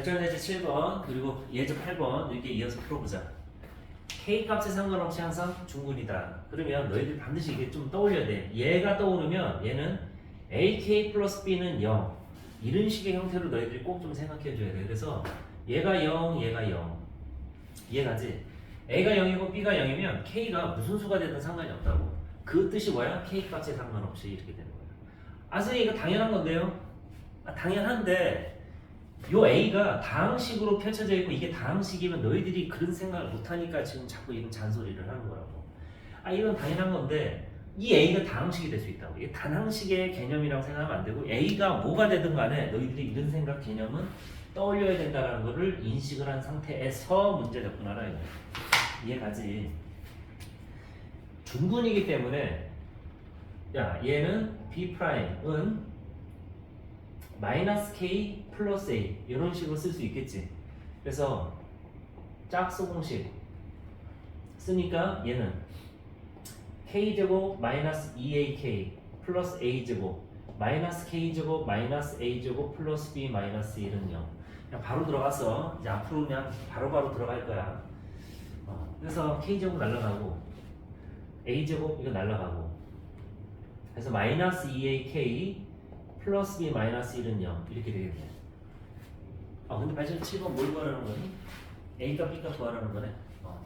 발전 예제 7번 그리고 예제 8번 이렇게 이어서 풀어보자. k 값에 상관없이 항상 중근이다. 그러면 너희들 반드시 이게 좀 떠올려야 돼. 얘가 떠오르면 얘는 ak 플러스 b는 0 이런 식의 형태로 너희들이 꼭 좀 생각해 줘야 돼. 그래서 얘가 0, 얘가 0 이해가지? a가 0이고 b가 0이면 k가 무슨 수가 되든 상관이 없다고. 그 뜻이 뭐야? k 값에 상관없이 이렇게 되는 거야. 아 선생님 이거 당연한 건데요? 아, 당연한데 요 A가 다항식으로 펼쳐져 있고 이게 다항식이면 너희들이 그런 생각을 못하니까 지금 자꾸 이런 잔소리를 하는 거라고. 아 이건 당연한 건데 이 A가 다항식이 될 수 있다고. 이게 단항식의 개념이라고 생각하면 안 되고 A가 뭐가 되든 간에 너희들이 이런 생각 개념은 떠올려야 된다는 거를 인식을 한 상태에서 문제 접근하라 이거. 이해가지? 중근이기 때문에 야 얘는 B 프라임은 마이너스 K 플러스 A 이런 식으로 쓸 수 있겠지. 그래서 짝수 공식 쓰니까 얘는 K 제곱 마이너스 2AK 플러스 A 제곱 마이너스 K 제곱 마이너스 A 제곱 플러스 B 마이너스 1은 0. 그냥 바로 들어가서 이제 앞으로 그냥 바로바로 들어갈 거야. 어, 그래서 K 제곱 날라가고 A 제곱 이거 날라가고 그래서 마이너스 2AK 플러스 B 마이너스 1은 0 이렇게 되겠네. 아 근데 발전 7번 뭘 구하라는 거니? A가 B가 구하라는 거네. 어.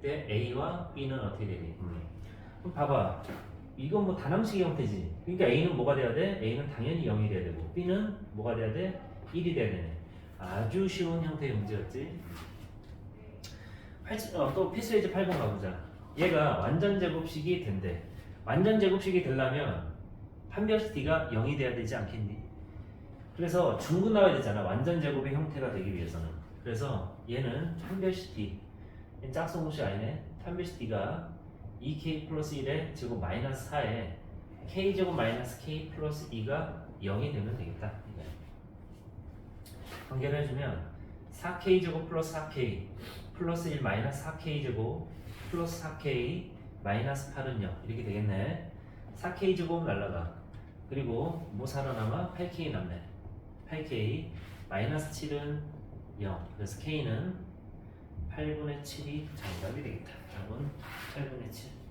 근데 A와 B는 어떻게 되니? 음. 그럼 봐봐. 이건 뭐 단항식 형태지. 그러니까 A는 뭐가 돼야 돼? A는 당연히 0이 돼야 되고 B는 뭐가 돼야 돼? 1이 돼야 되네. 아주 쉬운 형태의 문제였지. 팔- 어, 또 필수예제 8번 가보자. 얘가 완전 제곱식이 된대. 완전 제곱식이 되려면 판별식 D가 0이 돼야 되지 않겠니? 그래서 중근 나와야 되잖아. 완전 제곱의 형태가 되기 위해서는. 그래서 얘는. 얘는 짝수공식 아니네. 판별식 D가 2K 플러스 1에 제곱 마이너스 4에 K 제곱 마이너스 K 플러스 2가 0이 되면 되겠다. 관계를 해주면 4K 제곱 플러스 4K 플러스 1 마이너스 4K 제곱 플러스 4K 마이너스 8은 0 이렇게 되겠네. 4K 제곱 날라가. 그리고 뭐 살아남아? 8K 남네. 8K 마이너스 7은 0. 그래서 K는 8분의 7이 정답이 되겠다. 답은 8분의 7.